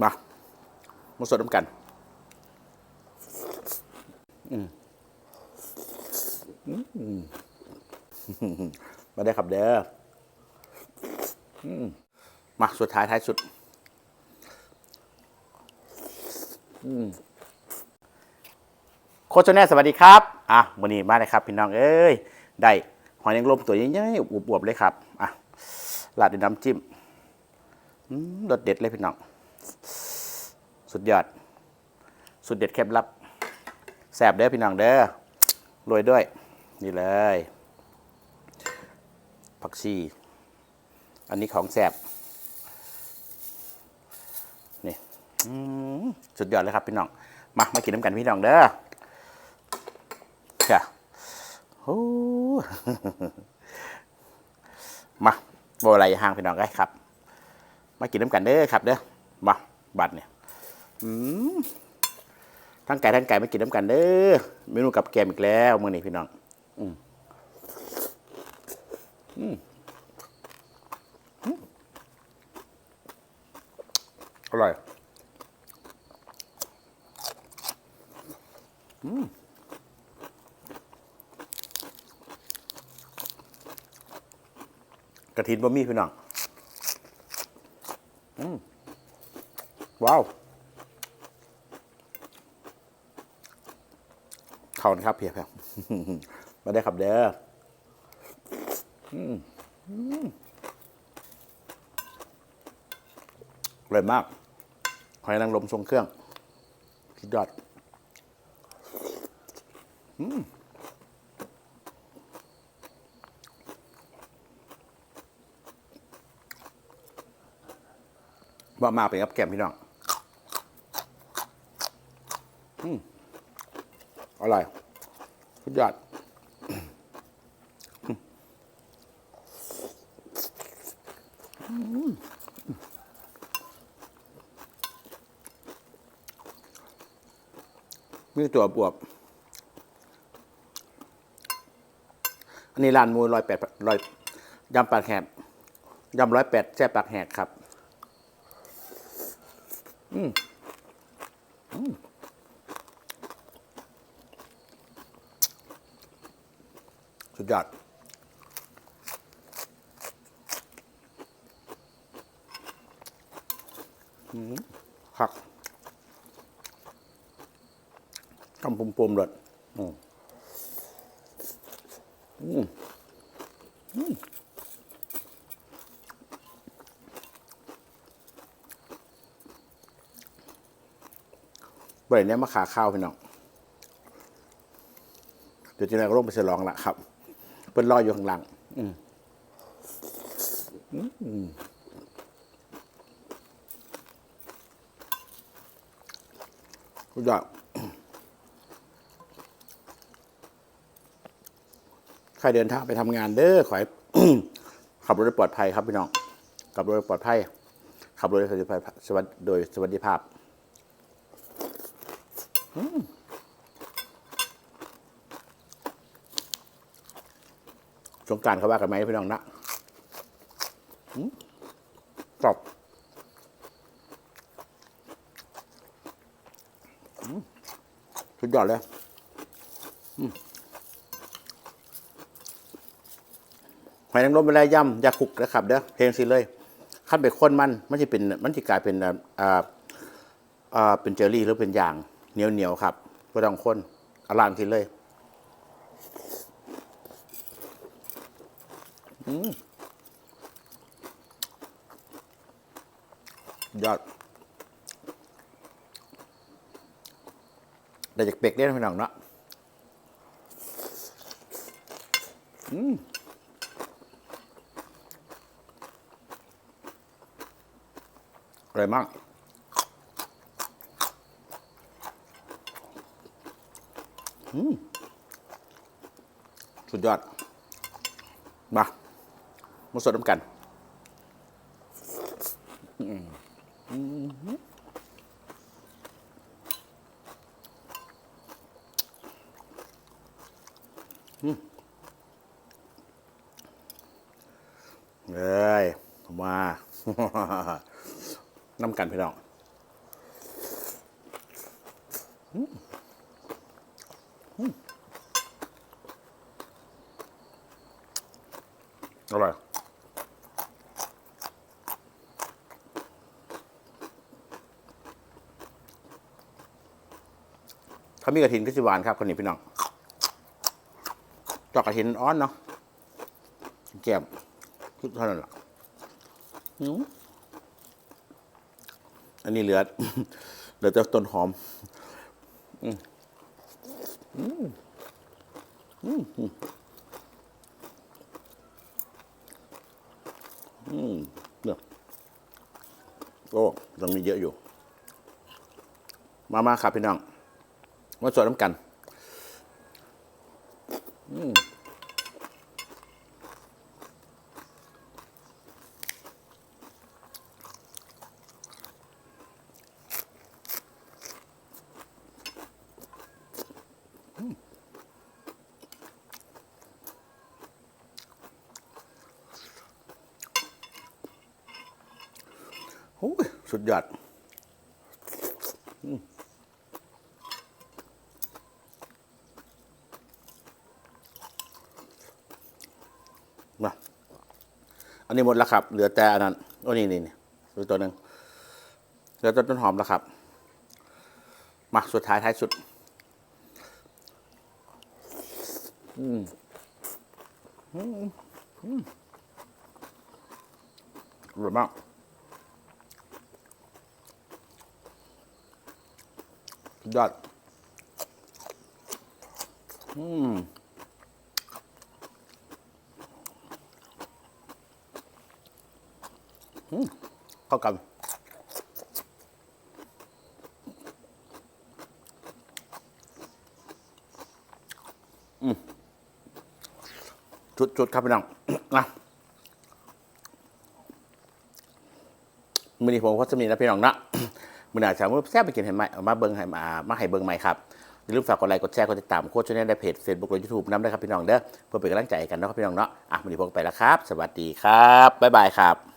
มามาสดน้ำกันอืมมาได้ครับเด้อมาสุดท้ายท้ายสุด โคชแน่สวัสดีครับ อะวันนี้มาเลยครับ พี่น้อง เอ้ย ได้หอยนางรมตัวใหญ่ๆอวบๆเลยครับ อะราดด้วยน้ำจิ้มรสเด็ดเลยพี่น้อง สุดยอด สุดเด็ดเคล็ดลับแซ่บเด้อพี่น้องเด้อโรยด้วย นี่เลย ผักชี อันนี้ของแซ่บนี่สุดยอดเลยครับพี่น้อง มามากินน้ำกันพี่น้องเด้อค่ะโอ้มาโบอะไรห่างพี่น้องกันครับ มากินน้ำกันเด้อครับเด้อ มาบัตรเนี่ยทั้งไก่ทั้งไก่มากินน้ำกันเด้อเมนูกับแกมอีกแล้วมื่อนี้พี่น้อง อืมอืมอืมอร่อยกระถินบะหมี่พี่น้อง อืม ว้าว เขานะครับเพียบครับมาได้ครับเด้ออือืมอร่อยมากหอยนางรมทรงเครื่องสุดยอดว่ามาเป็นกับแกมพี่น้องอืม อร่อยสุดยอดมีตัวบวบ อันนี้ร้านมูลร้อยแปดร้อยยำปากแหกยำร้อยแปดแซ่บปากแหกครับ อืมอืม สุดยอดหักทำปุ่มๆเลยอืมอืมอืมบริเวณนี้มาขาข้าวพี่น้อง เดี๋ยวจะนายก็ลงไปฉลองละครับ เป็นรอยอยู่ข้างหลัง อืมอืมสุดยอดใครเดินทางไปทำงานเด้อขอให้ขับรถปลอดภัยครับพี่น้องขับรถปลอดภัยขับรถโดยสวัสดิภาพ สงการเขาว่ากันไหมพี่น้องนะกรอบสุดยอดเลยหอยนางรมเป็นไรย่ำอยาคุกนะครับเด้อเพลงสิเลยขั้นไปข้นมันมันจะเป็นมันจะกลายเป็นอ่าอ่าเป็นเจลลี่หรือเป็นอย่างเหนียวเหนียวๆครับก็ต้องข้นอารามสิเลยอืม ยอดได้จากเป็กได้นะพี่น้องเนาะอืมอร่อยมากอืมสุดยอดมา มาสดน้ำกันเอ้ยมาน้ำกันพี่น้องอร่อย เขา มีกระถินก็สิหวานครับคนนี้พี่น้องจอกกระถินอ้อนเนาะแก้มทุกเท่านั้นแหละอืมอันนี้เหลือเหลือแต่ต้นหอมอืมอืมอืมอืมอืมเนี่ยโอ้ยังมีเยอะอยู่ มามาครับพี่น้อง มาสวดน้ำกันอืมโอ้ยสุดยอด นนี้หมดแล้วครับ เหลือแต่อันนั้นโอ้นี่นี่นี่เหลือตัวหนึ่งเหลือตัวต้นหอมแล้วครับ มาสุดท้ายท้ายสุด อืมอืมอืมอร่อยมากยอดอืม เข้ากันอืมจุดๆครับพี่น้องนะมือนี้ผมก็จะมีนะพี่น้องนะมือหน้าจะมาแซ่บไปกินให้ไหมามาเบิ้งให้มามาให้เบิ้งไหม่ครับอย่าลืมฝากกดไลค์กดแชร์กดติดตามโค้ชช่องในเพจ Facebook และ YouTube น้ำได้ครับพี่น้องเด้อเพื่อเป็นกำลังใจกันนะครับพี่น้องเนาะอะมือนี้ผมไปแล้วครับ สวัสดีครับบ๊ายบายครับ